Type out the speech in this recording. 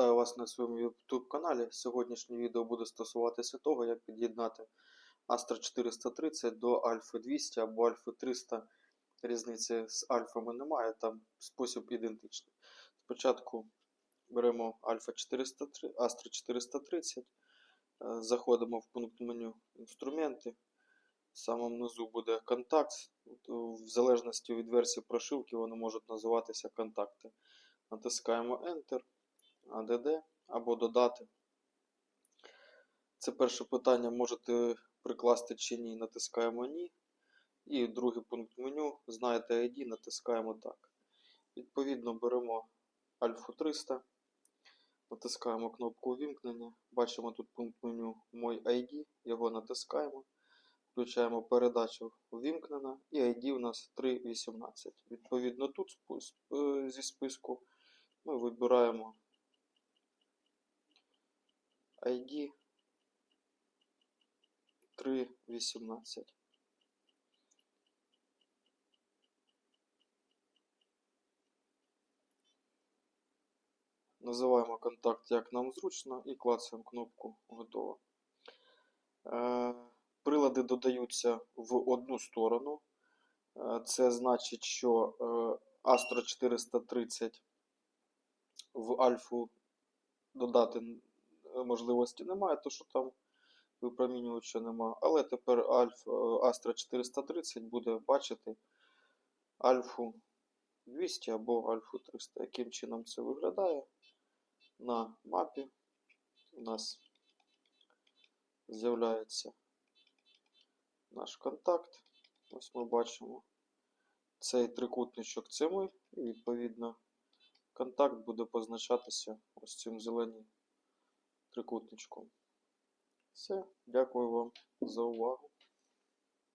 YouTube каналі. Сьогоднішнє відео буде стосуватися того, як під'єднати Astra 430 до Alpha 200 або Alpha 300. Різниці з альфами немає, там спосіб ідентичний. Спочатку беремо Alpha 403, Astra 430, е, заходимо в пункт меню інструменти. В самому низу буде контакт. В залежності від версії прошивки вони можуть називатися контакти. Натискаємо Enter, ADD або додати. Це перше питання можете прикласти чи ні. Натискаємо Ні. І другий пункт меню. Знаєте ID, натискаємо так. Відповідно, беремо Альфу 300, натискаємо кнопку увімкнення. Бачимо тут пункт меню Мой ID, його натискаємо. Включаємо передачу увімкнена і ID у нас 3.18. Відповідно, тут е, зі списку ми вибираємо ID 3.18. Називаємо контакт як нам зручно і клацаємо кнопку Готово. Е, Прилади додаються в одну сторону. Е, Це значить, що е, Astro 430 в альфу додати можливості немає, то що там випромінювача немає. Але тепер Альф, е, Astra 430 буде бачити альфу 200 або альфу 300. Яким чином це виглядає? На мапі у нас з'являється наш контакт. Ось ми бачимо цей трикутничок це ми, і відповідно контакт буде позначатися ось цим зеленим трикутничком. Все, дякую вам за увагу.